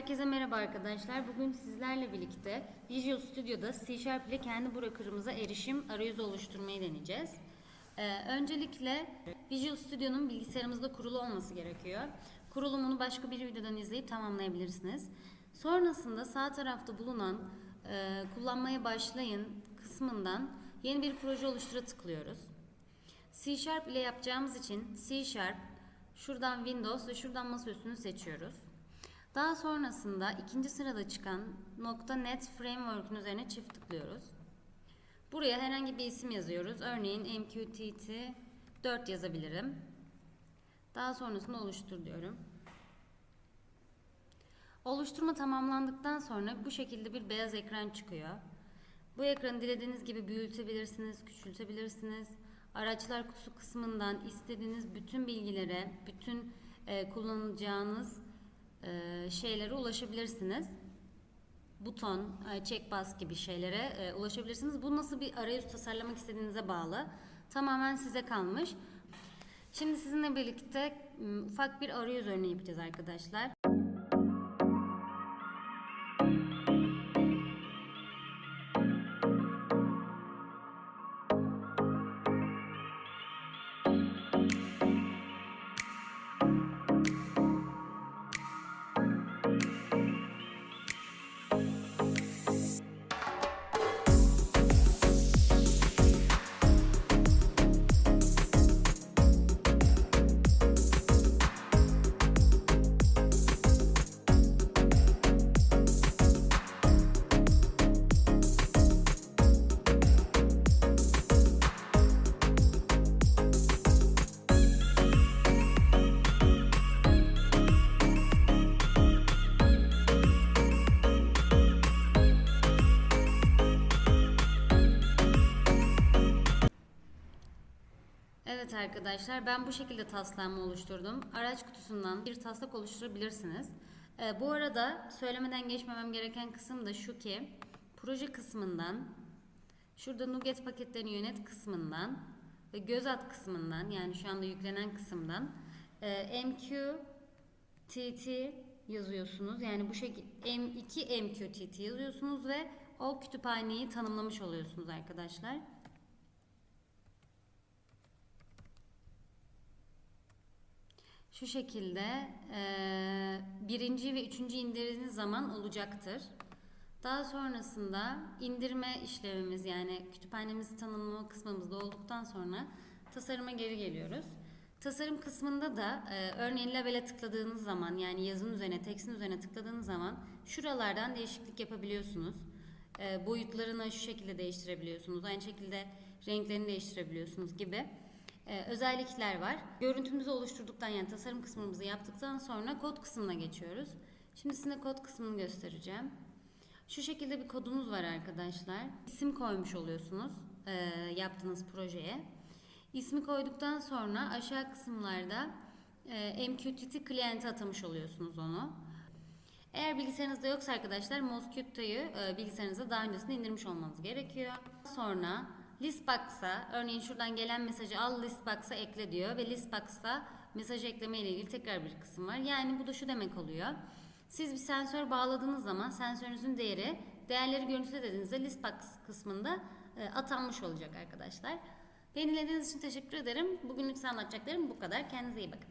Herkese merhaba arkadaşlar. Bugün sizlerle birlikte Visual Studio'da C Sharp ile kendi brokerımıza erişim arayüzü oluşturmayı deneyeceğiz. Ee, öncelikle Visual Studio'nun bilgisayarımızda kurulu olması gerekiyor. Kurulumunu başka bir videodan izleyip tamamlayabilirsiniz. Sonrasında sağ tarafta bulunan e, kullanmaya başlayın kısmından yeni bir proje oluştura tıklıyoruz. C Sharp ile yapacağımız için C Sharp, şuradan Windows ve şuradan masaüstünü seçiyoruz. Daha sonrasında ikinci sırada çıkan .NET Framework'ün üzerine çift tıklıyoruz. Buraya herhangi bir isim yazıyoruz. Örneğin MQTT 4 yazabilirim. Daha sonrasında oluştur diyorum. Oluşturma tamamlandıktan sonra bu şekilde bir beyaz ekran çıkıyor. Bu ekranı dilediğiniz gibi büyütebilirsiniz, küçültebilirsiniz. Araçlar kutusu kısmından istediğiniz bütün bilgilere, bütün e, kullanacağınız e, şeylere ulaşabilirsiniz. Buton, e, checkbox gibi şeylere e, ulaşabilirsiniz. Bu nasıl bir arayüz tasarlamak istediğinize bağlı. Tamamen size kalmış. Şimdi sizinle birlikte ufak bir arayüz örneği yapacağız arkadaşlar. Evet arkadaşlar ben bu şekilde taslağımı oluşturdum. Araç kutusundan bir taslak oluşturabilirsiniz. Ee, bu arada söylemeden geçmemem gereken kısım da şu ki proje kısmından şurada Nuget paketlerini yönet kısmından ve göz at kısmından yani şu anda yüklenen kısımdan e, MQTT yazıyorsunuz. Yani bu şekilde M2 MQTT yazıyorsunuz ve o kütüphaneyi tanımlamış oluyorsunuz arkadaşlar. Şu şekilde e, birinci ve üçüncü indirdiğiniz zaman olacaktır. Daha sonrasında indirme işlemimiz yani kütüphanemizi tanımlama kısmımızda olduktan sonra tasarıma geri geliyoruz. Tasarım kısmında da e, örneğin label'e tıkladığınız zaman yani yazın üzerine, tekstin üzerine tıkladığınız zaman şuralardan değişiklik yapabiliyorsunuz. E, boyutlarını şu şekilde değiştirebiliyorsunuz. Aynı şekilde renklerini değiştirebiliyorsunuz gibi e, özellikler var. Görüntümüzü oluşturduktan yani tasarım kısmımızı yaptıktan sonra kod kısmına geçiyoruz. Şimdi size kod kısmını göstereceğim. Şu şekilde bir kodumuz var arkadaşlar. İsim koymuş oluyorsunuz e, yaptığınız projeye. İsmi koyduktan sonra aşağı kısımlarda e, MQTT klienti atamış oluyorsunuz onu. Eğer bilgisayarınızda yoksa arkadaşlar Mosquito'yu e, bilgisayarınıza daha öncesinde indirmiş olmanız gerekiyor. Sonra Listbox'a örneğin şuradan gelen mesajı al Listbox'a ekle diyor ve Listbox'ta mesaj ekleme ile ilgili tekrar bir kısım var. Yani bu da şu demek oluyor. Siz bir sensör bağladığınız zaman sensörünüzün değeri değerleri görüntüle dediğinizde Listbox kısmında e, atanmış olacak arkadaşlar. Beni dinlediğiniz için teşekkür ederim. Bugünlük size anlatacaklarım bu kadar. Kendinize iyi bakın.